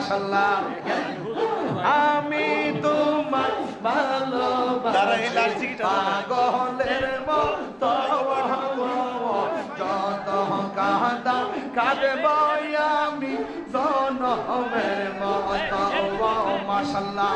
মাশাল্লাহ আমি তোমার ভালো পাগলের মতো যত কাঁদা কাঁদব আমি জনমের মতো মাশাল্লাহ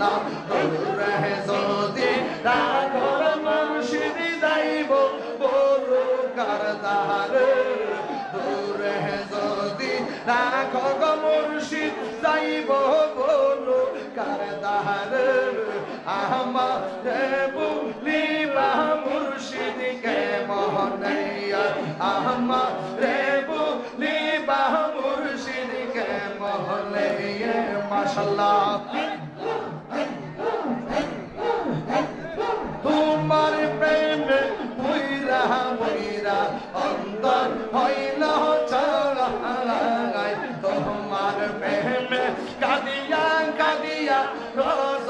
নাম তোরা যদি রাখর মুর্শিদি দাইব বড় কারদার তোরে যদি রাখর মুর্শিদ দাইব বড় কারদার আমাদের বলিবা মুর্শিদ কে মহনাইয়া আমাদের বলিবা মুর্শিদ কে মহলে মাশাল্লাহ Gaza.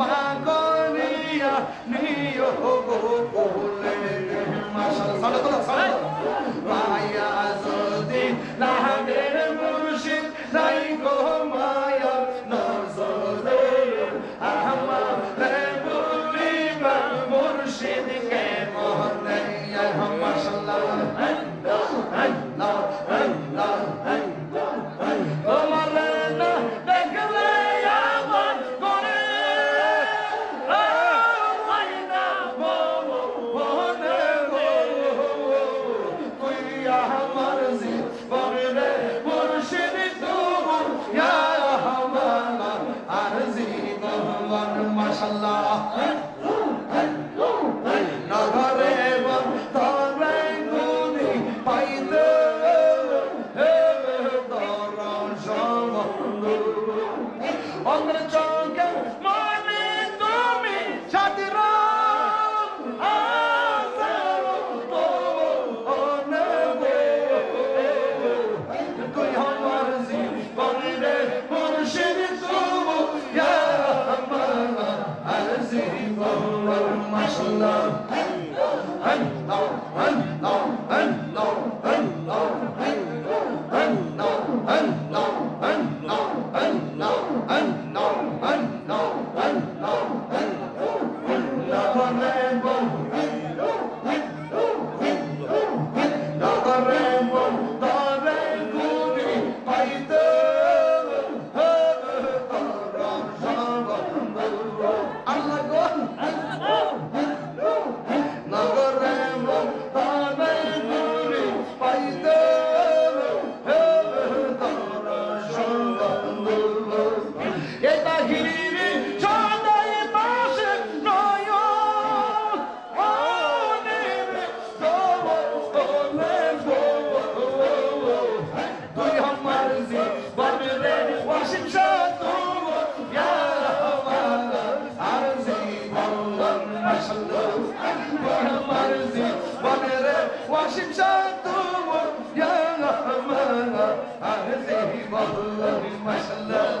magonia. on the job. şimşek duvar yanağıma Aziz Allah'ım maşallah